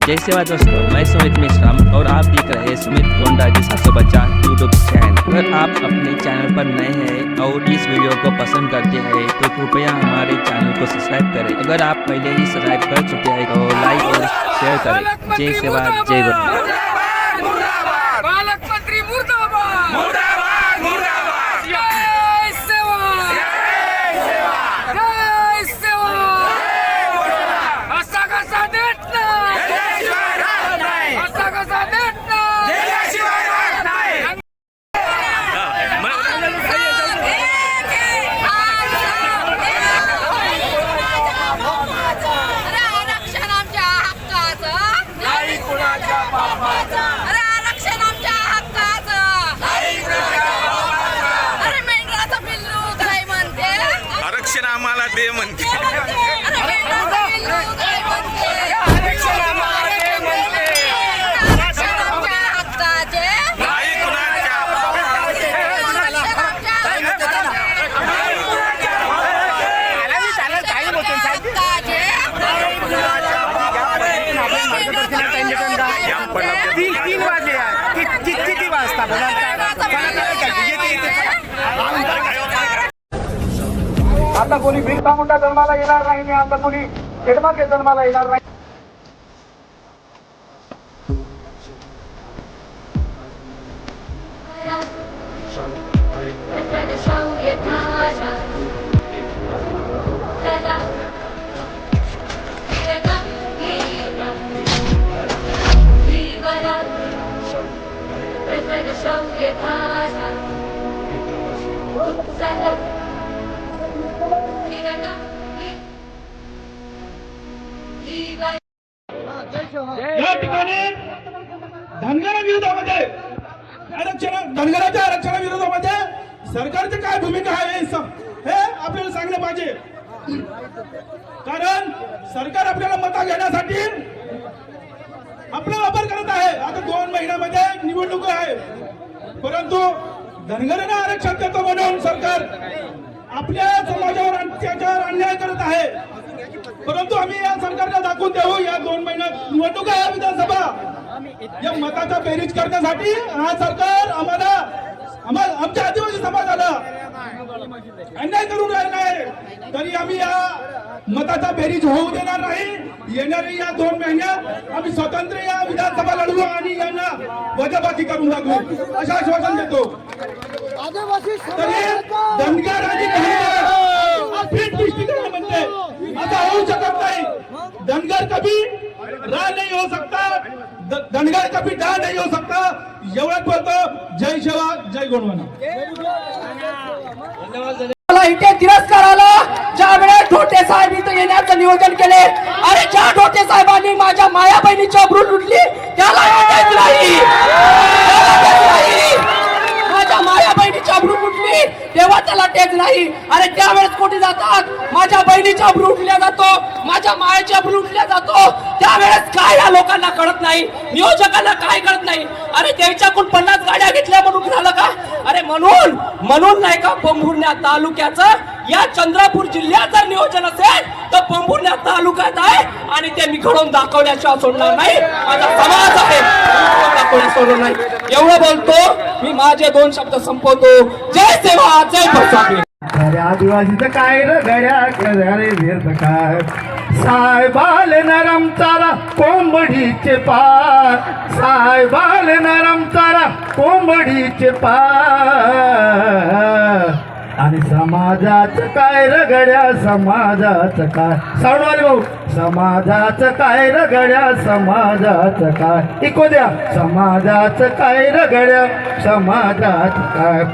जय सेवा दोस्तों, मैं सुमित मिश्रा और आप देख रहे हैं सुमित गोंडा जी सात सौ पचास यूट्यूब चैनल अगर आप अपने चैनल पर नए हैं और इस वीडियो को पसंद करते हैं तो कृपया हमारे चैनल को सब्सक्राइब करें। अगर आप पहले ही सब्सक्राइब कर चुके हैं तो लाइक और शेयर करें। जय सेवा, जय गोंडा। तीन तीन वाजले यार. कि- कि- किती वाजता आता कोणी बिरसा मुंडा जन्माला येणार नाही आणि आता कोणी खेडमाके जन्माला येणार नाही. या ठिकाणी धनगरा विरोधामध्ये आरक्षण धनगराच्या आरक्षणाविरोधामध्ये सरकारची काय भूमिका आहे हे हे आपल्याला सांगलं पाहिजे. कारण सरकार आपल्याला मता घेण्यासाठी आपला वापर करत आहे. आता दोन महिन्यामध्ये निवडणूक आहे. परंतु धनगरांना आरक्षण देतो म्हणून सरकार आपल्या समाजावर अत्याचार अन्याय करत आहे. परंतु आम्ही या सरकारला दाखवून देऊ या दोन महिन्यात निवडणूक आहे विधानसभा. या मताचा बेरीज करण्यासाठी हा सरकार आम्हाला आम्हाला आमच्या आदिवासी समाजाला अन्याय करून राहिला आहे तरी आम्ही या मताचा बेरीज होऊ देणार नाही. येणाऱ्या या दोन महिन्यात आम्ही स्वतंत्र या विधानसभा लढवू आणि यांना वजाबाकी करून दाखवू असं आश्वासन देतो. तरी धनगर आणि होऊ शकत नाही. धनगर कभी रा नहीं हो सकता ध- धनगर कभी डा नहीं हो सकता एवढंच बोलतो. जय शिवा जय गोंडवाना. मला इथे तिरस्कार आला. ज्या वेळेस ढोटे साहेब इथं येण्याचं नियोजन केले अरे ज्या ढोटे साहेबांनी माझ्या माया बहिणीची अब्रू लुटली त्याला नाही. माझ्या माया बहिणीची नाही तेव्हा त्याला टेक नाही. अरे त्यावेळेस कुठे जातात? माझ्या बहिणीच्या ब्रुटल्या जातो. माझ्या मायाच्या ब्रुटल्या जातो. त्यावेळेस काय या लोकांना कळत नाही? नियोजकांना काय कळत नाही? अरे त्यांच्याकडून पन्नास गाड्या घेतल्या म्हणून झालं का? अरे म्हणून म्हणून नाही का पंभुर्ण्या तालुक्याचं या चंद्रपूर जिल्ह्याचं नियोजन असेल तर पंभुर्ण्या तालुक्यात आहे आणि ते मी घडवून दाखवल्याशिवाय सोडणार नाही. माझा समाज आहे. दाखवल्या सोडणार नाही. एवढं बोलतो मी माझे दोन शब्द संपवतो. जय सेवा जय भरसावी खऱ्या आदिवासीचं काय र गड्या काय? सायबाल नरम चारा कोंबडीचे पार. सायबाल नरम चारा कोंबडीचे पार. आणि समाजाचं काय रगड्या समाजाचं काय? सावडवाले भाऊ समाजाचं काय र गड्या समाजाचं काय? इको द्या. समाजाचं काय रगड्या समाजाचं काय?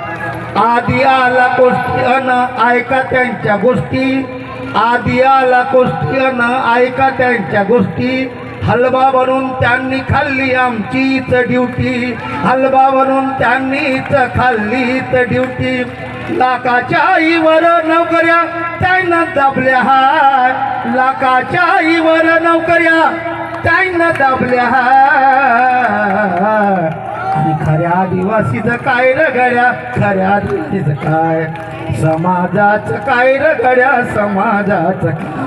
आधी आला गोष्टी अन ऐका त्यांच्या गोष्टी. आधी आला गोष्टी अन ऐका त्यांच्या गोष्टी. हलवा बनून त्यांनी खाल्ली आमचीच ड्युटी हलवा बनून त्यांनीच खाल्लीच ड्युटी लाखाच्या आईवर नोकऱ्या त्यांना दाबल्या हाय लाखाच्या आईवर नोकऱ्या त्यांना दाबल्या हाय आणि खऱ्या आदिवासीचं काय रगड्या खऱ्या आदिवासीचं काय? समाजाचं काय रगड्या गड्या समाजाचं काय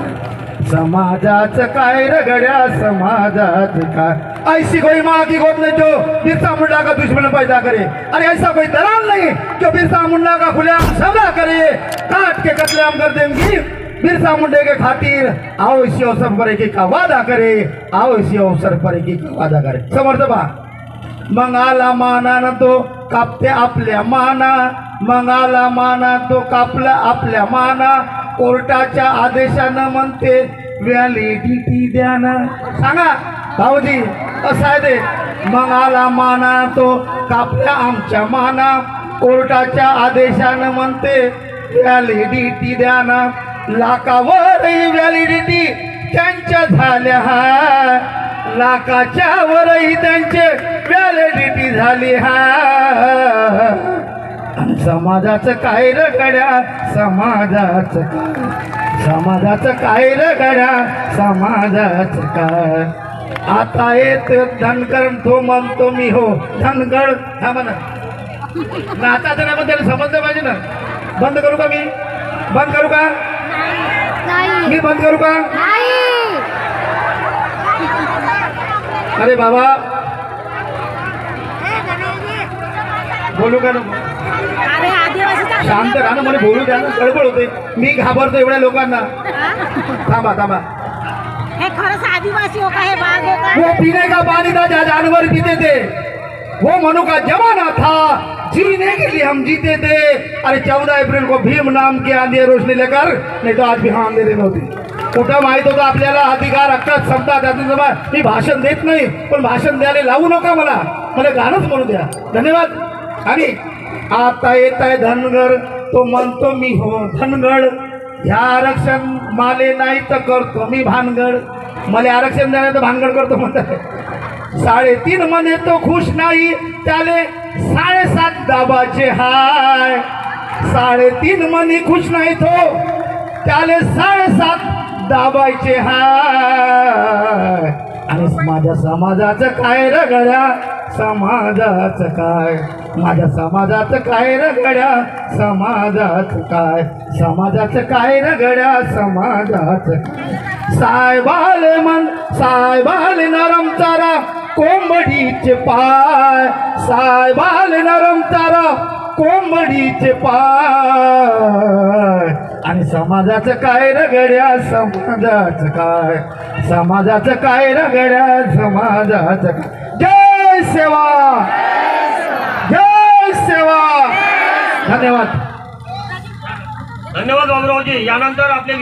समाजाच काय रगड्या समाजाचं काय? ऐसी कोई माँ की गोद में जो बिरसा मुंडा का दुश्मन पैदा करे? अरे ऐसा कोई दलाल नहीं जो बिरसा मुंडा का खुलेआम सभा करे? काट के कतलेआम कर देंगी। बिरसा मुंडे के खातिर आओ इसी अवसर पर एक का वादा करे। आओ इसी अवसर पर एक का वादा करे। समर्थ बा। मंगाला माना न तो कापते आपल्या माना। मंगाला माना तो कापला आपल्या माना। कोर्टाच्या आदेशानं म्हणते व्हॅलिडिटी द्या ना. सांगा भाऊजी कसं आहे ते. मंगाला माना तो कापला आमच्या माना. कोर्टाच्या आदेशानं म्हणते व्हॅलिडिटी द्या ना. लाखावरही व्हॅलिडिटी त्यांच्या झाल्या. हा लाखाच्या वरही त्यांचे व्हॅलिडिटी झाली. हा समाजाचं काय र गड्या? समाजाचं काय? समाजाचं काय र गड्या? समाजाचं काय? आता येत धनगर तो म्हणतो मी हो धनगड हा म्हणा. नाचाचं नाही पण त्याला समजलं पाहिजे ना? बंद करू का मी? बंद करू का? मी बंद करू का? अरे बाबा. बोलू का नको? आदिवासी शांत राहा ना मला बोलू द्या ना गडबड होते. मी घाबरतो एवढ्या लोकांना. थांबा थांबा. हे खरंच आदिवासी हो का हे बाग हो का वो पीने का पानी था जहाँ जानवर पीते थे. वो मनु का जमाना था जीने के लिए हम जीते थे. अरे चौदह अप्रैल को भीम नाम की आंधी रोशनी लेकर नहीं तो आज भी हाँ अंधेरे होती. कुठं माहीत होतं आपल्याला? अधिकार हक्कात समजा त्यातून मी भाषण देत नाही पण भाषण द्यायला लावू नका मला. मला गाणंच म्हणू द्या. धन्यवाद. आणि आता येत आहे धनगर. तो म्हणतो मी हो धनगड. ह्या आरक्षण माले नाही तर करतो मी भानगड. मला आरक्षण द्यायला तर भानगड करतो म्हणतात. साडेतीन मध्ये तो खुश नाही. त्याले साडेसात दाबाचे हाय. साडेतीन मध्ये खुश नाही तो. त्याले साडेसात दाबायचे हाय. आणि माझ्या समाजाचं काय रगड्या? समाजाचं काय? माझ्या समाजाचं काय रगड्या? समाजाचं काय? समाजाचं काय रगड्या? समाजाचं. काय सायबाले मन सायबाले नरम तारा कोंबडीचे पाय. सायबाले नरम तारा कोंबडीचे पाय. आणि समाजाचं काय रगड्या? समाजाचं काय? समाजाचं काय रगड्या? समाजाचं काय? सेवा. जय सेवा. धन्यवाद. धन्यवाद बाबूरावजी यानंतर आपले